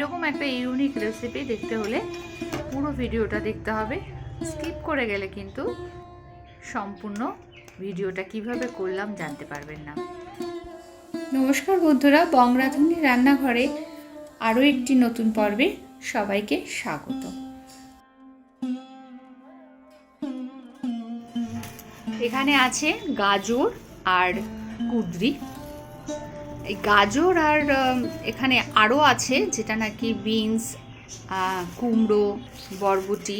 এরকম একটা unique recipe দেখতে হলে পুরো ভিডিওটা দেখতে হবে। স্কিপ করে গেলে কিন্তু সম্পূর্ণ ভিডিওটা কীভাবে করলাম জানতে পারবেন না। নমস্কার বন্ধুরা বংরাধুনি রান্নাঘরে আরও একটি নতুন পর্বে সবাইকে স্বাগত। এখানে আছে গাজর আর কুদরি। এই গাজর আর এখানে আরও আছে, যেটা নাকি বিনস কুমড়ো, বরবটি,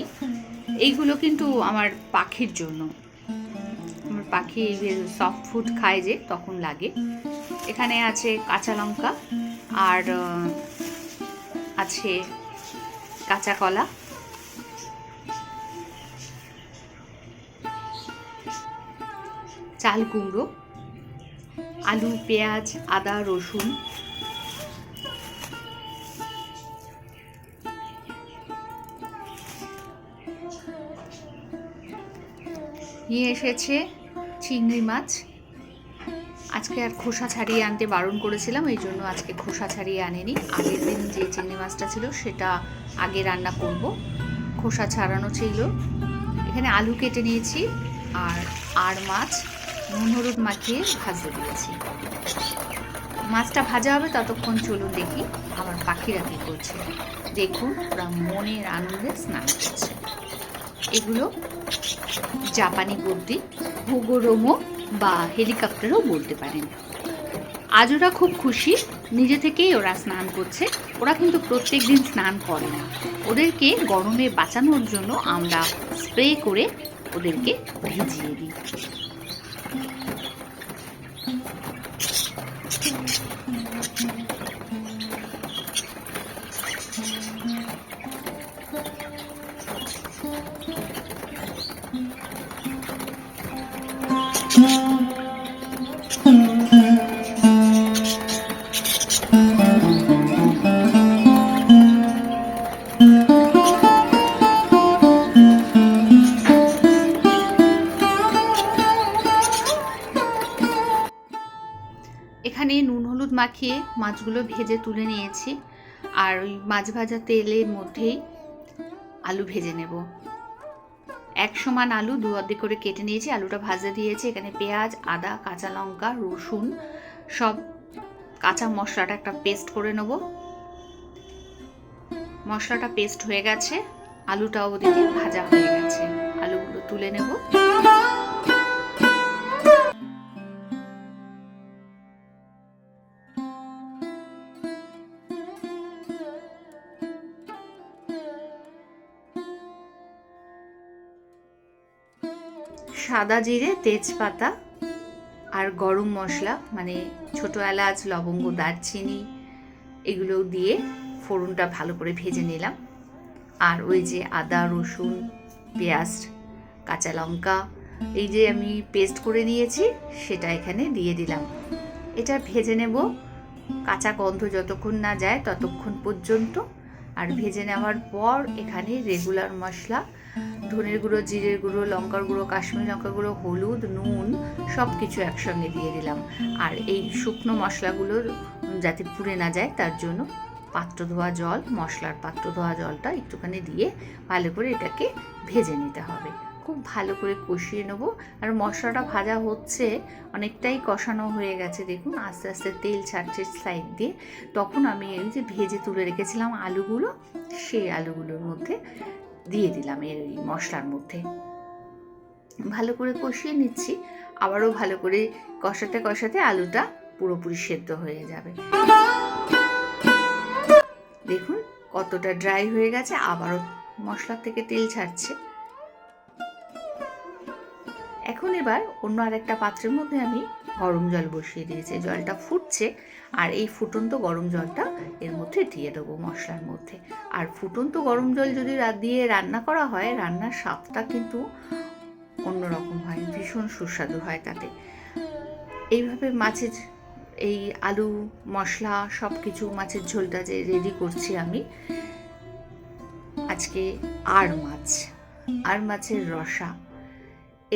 এইগুলো কিন্তু আমার পাখির জন্য। আমার পাখি সফট ফুড খায় যে, তখন লাগে। এখানে আছে কাঁচা লঙ্কা আর আছে কাঁচা কলা। চাল কুমড়ো। আলু, পেঁয়াজ, আদা, রসুন। নিয়ে এসেছে চিংড়ি মাছ। আজকে আর খোসা ছাড়িয়ে আনতে বারণ করেছিলাম, এই জন্য আজকে খোসা ছাড়িয়ে আনেনি। আগের দিন যে চিংড়ি মাছটা ছিল, সেটা আগে রান্না করব। খোসা ছাড়ানো ছিল। এখানে আলু কেটে নিয়েছি, আর আর মাছ নুন হলুদ মাখিয়ে ভাজতে দিয়েছি। মাছটা ভাজা হবে ততক্ষণ চলুন দেখি আমার পাখিরা কী করছে। দেখুন, ওরা মনের আনন্দে স্নান করছে। এগুলো জাপানি গদ্দি হুগোরোমো বা হেলিকপ্টারও বলতে পারেন। আজ ওরা খুব খুশি, নিজে থেকেই ওরা স্নান করছে। ওরা কিন্তু প্রত্যেক দিন স্নান করে না। ওদেরকে গরমে বাঁচানোর জন্য আমরা স্প্রে করে ওদেরকে ভিজিয়ে দিই। Thank you. এখানে নুন হলুদ মাখিয়ে মাছগুলো ভেজে তুলে নিয়েছি। আর ওই মাছ ভাজা তেলের মধ্যেই আলু ভেজে নেব। এক সমান আলু দু অর্ধেক করে কেটে নিয়েছি। আলুটা ভাজা দিয়েছি। এখানে পেঁয়াজ, আদা, কাঁচা লঙ্কা, রসুন সব কাঁচা মশলাটা একটা পেস্ট করে নেব। মশলাটা পেস্ট হয়ে গেছে। আলুটাও ওদিকে ভাজা হয়ে গেছে। আলুগুলো তুলে নেব। সাদা জিরে, তেজপাতা আর গরম মশলা মানে ছোট এলাচ, লবঙ্গ, দারচিনি এগুলো দিয়ে ফোড়নটা ভালো করে ভেজে নিলাম। আর ওই যে আদা, রসুন, পেঁয়াজ, কাঁচা লঙ্কা এই যে আমি পেস্ট করে নিয়েছি, সেটা এখানে দিয়ে দিলাম। এটা ভেজে নেব কাঁচা গন্ধ যতক্ষণ না যায় ততক্ষণ পর্যন্ত। আর ভেজে নেওয়ার পর এখানে রেগুলার মশলা ধনের গুঁড়ো, জিরের গুঁড়ো, লঙ্কার গুঁড়ো, কাশ্মীরি লঙ্কার গুঁড়ো, হলুদ, নুন সব কিছু একসঙ্গে দিয়ে দিলাম। আর এই শুকনো মশলাগুলো যাতে পুড়ে না যায়, তার জন্য পাত্র ধোয়া জল, মশলার পাত্র ধোয়া জলটা একটুখানি দিয়ে ভালো করে এটাকে ভেজে নিতে হবে। খুব ভালো করে কষিয়ে নেব। আর মশলাটা ভাজা হচ্ছে, অনেকটাই কষানো হয়ে গেছে, দেখুন, আস্তে আস্তে তেল ছাড়ছে সাইড দিয়ে। তখন আমি এই যে ভেজে তুলে রেখেছিলাম আলুগুলো, সেই আলুগুলোর মধ্যে দিয়ে দিলাম এর ওই মশলার মধ্যে। ভালো করে কষিয়ে নিচ্ছি, আবারও ভালো করে কষাতে কষাতে আলুটা পুরোপুরি সেদ্ধ হয়ে যাবে। দেখুন কতটা ড্রাই হয়ে গেছে, আবারও মশলা থেকে তেল ছাড়ছে। এখন এবার অন্য আরেকটা পাত্রের মধ্যে আমি গরম জল বসিয়ে দিয়েছি। জলটা ফুটছে আর এই ফুটন্ত গরম জলটা এর মধ্যে দিয়ে দেবো মশলার মধ্যে। আর ফুটন্ত গরম জল যদি দিয়ে রান্না করা হয়, রান্নার স্বাদটা কিন্তু অন্যরকম হয়, ভীষণ সুস্বাদু হয় তাতে। এইভাবে মাছের এই আলু, মশলা সব কিছু মাছের ঝোলটা যে রেডি করছি আমি, আজকে আর মাছ, আর মাছের রসা।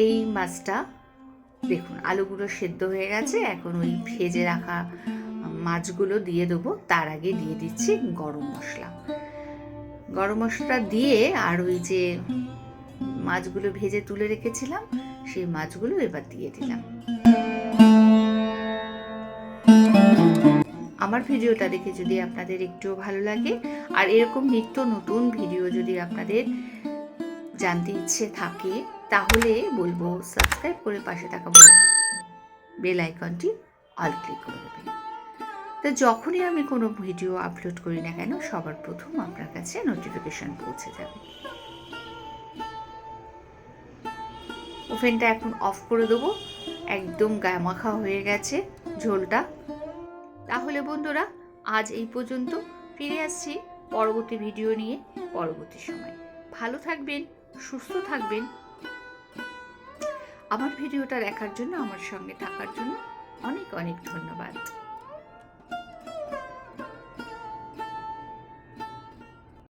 এই মাছটা দেখুন, আলুগুলো সেদ্ধ হয়ে গেছে। এখন ওই ভেজে রাখা মাছগুলো দিয়ে দেবো। তার আগে দিয়ে দিচ্ছি গরম মশলা। গরম মশলাটা দিয়ে আর ওই যে মাছগুলো ভেজে তুলে রেখেছিলাম, সেই মাছগুলো এবার দিয়ে দিলাম। আমার ভিডিওটা দেখে যদি আপনাদের একটুও ভালো লাগে, আর এরকম নিত্য নতুন ভিডিও যদি আপনাদের জানতে ইচ্ছে থাকে তাহলে বলব সাবস্ক্রাইব করে পাশে থাকা বেল আইকনটি অল ক্লিক করে দেবেন তো যখনই আমি কোনো ভিডিও আপলোড করি না কেন, সবার প্রথম আপনার কাছে নোটিফিকেশন পৌঁছে যাবে। ওভেনটা এখন অফ করে দেবো, একদম গামাখা হয়ে গেছে ঝোলটা। তাহলে বন্ধুরা, আজ এই পর্যন্ত ফিরে আসছি পরবর্তী ভিডিও নিয়ে, পরবর্তী সময়। ভালো থাকবেন, সুস্থ থাকবেন আমার ভিডিওটা দেখার জন্য আমার সঙ্গে থাকার জন্য অনেক অনেক ধন্যবাদ।